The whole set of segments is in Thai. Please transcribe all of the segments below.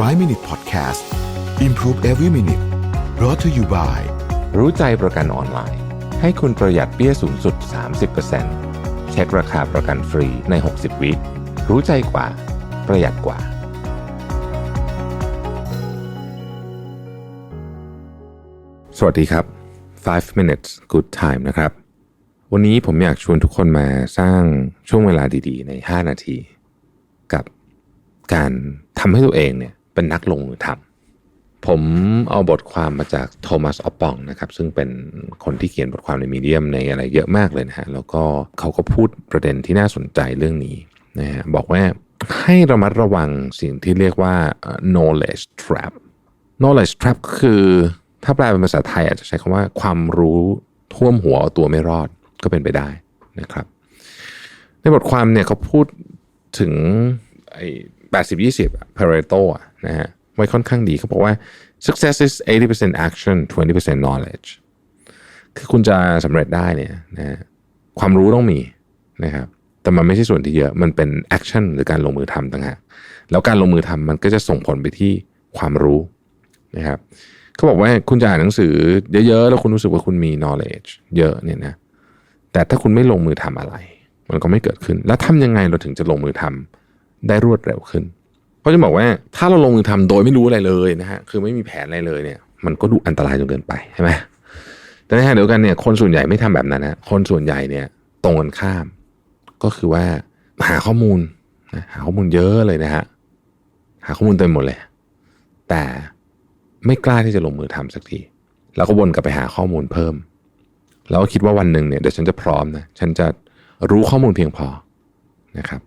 5 Minute Podcast Improve Every Minute brought to you by รู้ใจประกันออนไลน์ ให้คุณประหยัดเปี้ยสูงสุด 30%เช็คราคาประกันฟรีใน 60 วิรู้ใจกว่า ประหยัดกว่า สวัสดีครับ 5 minutes good time นะครับ วันนี้ผมอยากชวนทุกคนมาสร้างช่วงเวลาดีๆ ใน 5 นาที กับการทำให้ตัวเองเนี่ย เป็นนักลงมือทำผมเอาบทความมาจากโทมัสออปปองนะครับซึ่งเป็นคนที่เขียนบทความในมีเดียมในอะไรเยอะมากเลยนะฮะแล้วก็เขาก็พูดประเด็นที่น่าสนใจเรื่องนี้นะฮะบอกว่าให้ระมัดระวังสิ่งที่เรียกว่า knowledge trap knowledge trap ก็คือถ้าแปลเป็นภาษาไทยอาจจะใช้คำว่าความรู้ท่วมหัวเอาตัวไม่รอดก็เป็นไปได้นะครับ ในบทความเนี่ยเขาพูดถึงไอ้ แปดสิบยี่สิบ Pareto อะนะฮะไว้ค่อนข้างดีเขาบอกว่า success is 80% action 20% knowledge คือคุณจะสำเร็จได้เนี่ยนะฮะความรู้ต้องมีนะครับแต่มันไม่ใช่ส่วนที่เยอะ มันเป็น action หรือการลงมือทำต่างหากแล้วการลงมือทำมันก็จะส่งผลไปที่ความรู้นะครับเขาบอกว่าคุณจะอ่านหนังสือเยอะๆ แล้วคุณรู้สึกว่าคุณมี knowledge เยอะเนี่ยนะแต่ถ้าคุณไม่ลงมือทำอะไร มันก็ไม่เกิดขึ้น แล้วทำยังไงเราถึงจะลงมือทำ ได้รวดเร็วขึ้นเขาะจะบอกว่าถ้าเราลงมือทำโดยไม่รู้อะไรเลยนะฮะคือไม่มีแผนอะไรเลยเนี่ย มันก็ดูอันตรายจนเกินไปใช่ไหมแต่ในขณะเดียวกันเนี่ยคนส่วนใหญ่ไม่ทำแบบนั้นนะคนส่วนใหญ่เนี่ยตรงกันข้าม ก็คือว่าหาข้อมูลนะหาข้อมูลเยอะเลยนะฮะหาข้อมูลเต็มหมดเลย แต่ไม่กล้าที่จะลงมือทำสักที แล้วก็วนกลับไปหาข้อมูลเพิ่ม แล้วก็คิดว่าวันหนึ่งเนี่ยเดี๋ยวฉันจะพร้อมนะฉันจะรู้ข้อมูลเพียงพอนะครับ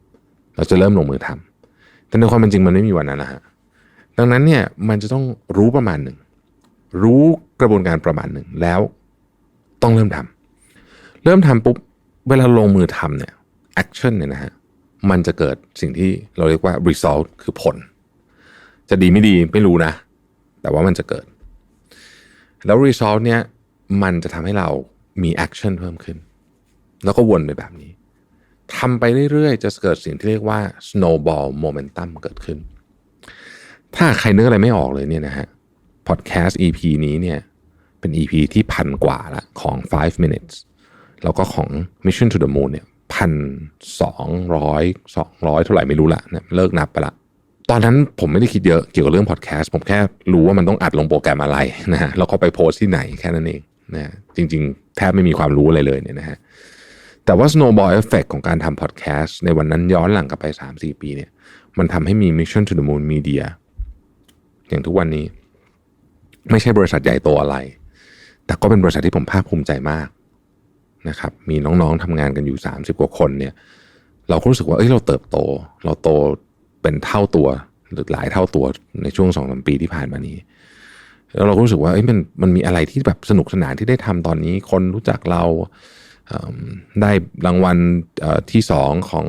เราจะเริ่มลงมือทำแต่ในความเป็นจริงมันไม่มีวันนั้นนะฮะดังนั้นเนี่ยมันจะต้องรู้ประมาณหนึ่ง รู้กระบวนการประมาณหนึ่งแล้วต้องเริ่มทำเริ่มทำปุ๊บเวลาลงมือทำเนี่ย action เนี่ยนะฮะมันจะเกิดสิ่งที่เราเรียกว่า result คือผล จะดีไม่ดีไม่รู้นะ แต่ว่ามันจะเกิด แล้ว result เนี่ยมันจะทำให้เรามี action เพิ่มขึ้น แล้วก็วนไปแบบนี้ ทำไปเรื่อยๆ จะเกิดสิ่งที่เรียกว่า snowball momentum เกิดขึ้น ถ้าใครนึกอะไรไม่ออกเลยเนี่ยนะฮะ podcast EP นี้เนี่ยเป็น EP ที่พันกว่าละของ 5 minutes แล้วก็ของ Mission to the Moon เนี่ยพันสองร้อยสองร้อยเท่าไหร่ไม่รู้ละเนี่ยเลิกนับไปละตอนนั้นผมไม่ได้คิดเยอะเกี่ยวกับเรื่องพอดแคสต์ผมแค่รู้ว่ามันต้องอัดลงโปรแกรมอะไรนะฮะแล้วก็ไปโพสต์ที่ไหนแค่นั้นเองนะฮะจริง ๆ แทบไม่มีความรู้อะไรเลยเนี่ยนะฮะ แต่ว่า snowball effect ของการทำพอดแคสต์ในวันนั้นย้อนหลังกลับไป 3-4 ปีเนี่ย มันทำให้มี Mission to the Moon Media อย่างทุกวันนี้ ไม่ใช่บริษัทใหญ่โตอะไร แต่ก็เป็นบริษัทที่ผมภาคภูมิใจมากนะครับ มีน้องๆทำงานกันอยู่ 30 กว่าคนเนี่ย เราก็รู้สึกว่า เอ้ย เราเติบโต เราโตเป็นเท่าตัว หรือหลายเท่าตัวในช่วงสองสามปีที่ผ่านมานี้ แล้วเราก็รู้สึกว่า เอ้ย มัน มันมีอะไรที่แบบสนุกสนานที่ได้ทำตอนนี้ คนรู้จักเรา ได้รางวัลที่สองของ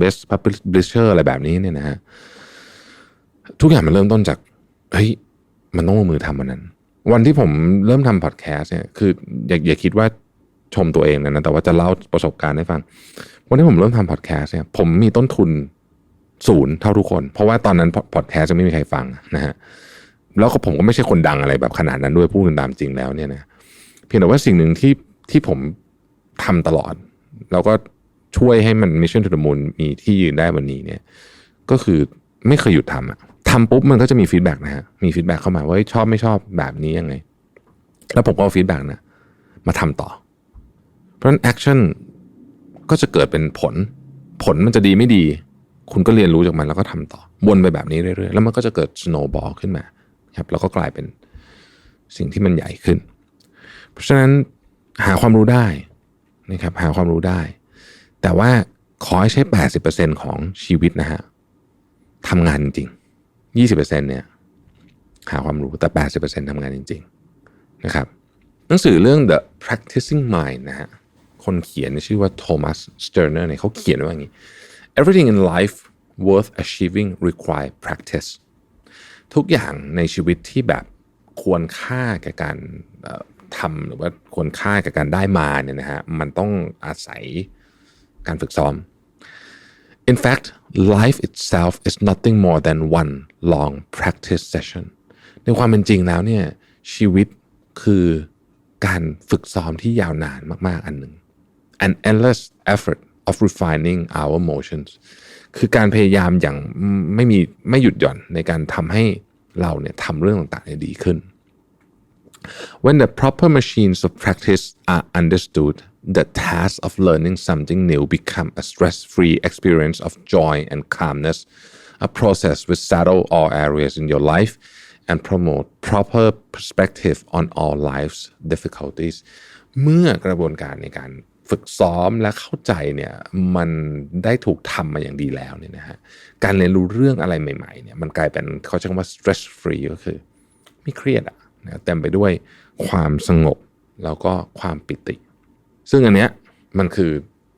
best publisher อะไรแบบนี้เนี่ยนะฮะทุกอย่างมันเริ่มต้นจากเฮ้ยมันต้องลงมือทำมันนั้น วันที่ผมเริ่มทำพอดแคสต์เนี่ยคืออย่าอย่าคิดว่าชมตัวเองนะแต่ว่าจะเล่าประสบการณ์ให้ฟัง วันที่ผมเริ่มทำพอดแคสต์เนี่ยผมมีต้นทุนศูนย์เท่าทุกคน เพราะว่าตอนนั้นพอดแคสต์จะไม่มีใครฟังนะฮะแล้วก็ผมก็ไม่ใช่คนดังอะไรแบบขนาดนั้นด้วยพูดกันตามจริงแล้วเนี่ยนะเพียงแต่ว่าสิ่งหนึ่งที่ที่ผม ทำตลอด แล้วก็ช่วยให้มัน Mission to the Moon มีที่ยืนได้วันนี้เนี่ย ก็คือไม่เคยหยุดทำอะทำปุ๊บมันก็จะมีฟีดแบ็กนะฮะมีฟีดแบ็กเข้ามาว่าชอบไม่ชอบแบบนี้ยังไง แล้วผมก็เอาฟีดแบ็กนะมาทำต่อ เพราะฉะนั้นแอคชั่นก็จะเกิดเป็นผล ผลมันจะดีไม่ดี คุณก็เรียนรู้จากมันแล้วก็ทำต่อ วนไปแบบนี้เรื่อยๆ แล้วมันก็จะเกิด snowball ขึ้นมาครับแล้วก็กลายเป็นสิ่งที่มันใหญ่ขึ้น เพราะฉะนั้นหาความรู้ได้ นะครับหาความรู้ได้ แต่ว่าขอให้ใช้ 80%ของชีวิตนะฮะทำงานจริง 20%เนี่ยหาความรู้แต่ 80%ทำงานจริง ๆ นะครับ หนังสือเรื่อง The Practicing Mind นะฮะคนเขียนชื่อว่าโทมัสสเตอร์เนอร์เนี่ยเขาเขียนว่าอย่างนี้ everything in life worth achieving require practice ทุกอย่างในชีวิตที่แบบควรค่าแก่การ ทำหรือว่าควรค่าแก่การได้มาเนี่ยนะฮะมันต้องอาศัยการฝึกซ้อม In fact, life itself is nothing more than one long practice session. ในความเป็นจริงแล้วเนี่ยชีวิตคือการฝึกซ้อมที่ยาวนานมาก ๆ อันหนึ่ง an endless effort of refining our emotions คือการพยายามอย่างไม่มีไม่หยุดหย่อนในการทำให้เราเนี่ยทำเรื่องต่างๆได้ดีขึ้น When the proper machines of practice are understood, the task of learning something new become a stress-free experience of joy and calmness, a process which settle all areas in your life and promote proper perspective on all life's difficulties. เมื่อกระบวนการในการฝึกซ้อมและเข้าใจเนี่ยมันได้ถูกทำมาอย่างดีแล้วเนี่ยนะฮะการเรียนรู้เรื่องอะไรใหม่ๆเนี่ยมันกลายเป็นเขาใช้คำว่า stress free ก็คือ ไม่เครียดอะ นะเต็มไปด้วยความสงบแล้วก็ความปิติ ซึ่งอันเนี้ยมันคือ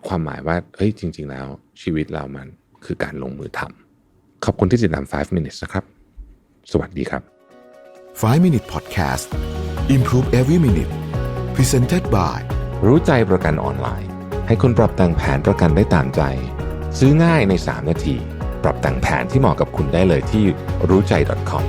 ความหมายว่าเฮ้ยจริง ๆ แล้วชีวิตเรามันคือการลงมือทำขอบคุณที่ติดตาม 5 minutes นะครับ สวัสดีครับ 5 Minute Podcast Improve Every Minute Presented by รู้ใจประกันออนไลน์ ให้คุณปรับแต่งแผนประกันได้ตามใจ ซื้อง่ายใน 3 นาที ปรับแต่งแผนที่เหมาะกับคุณได้เลยที่รู้ใจ .com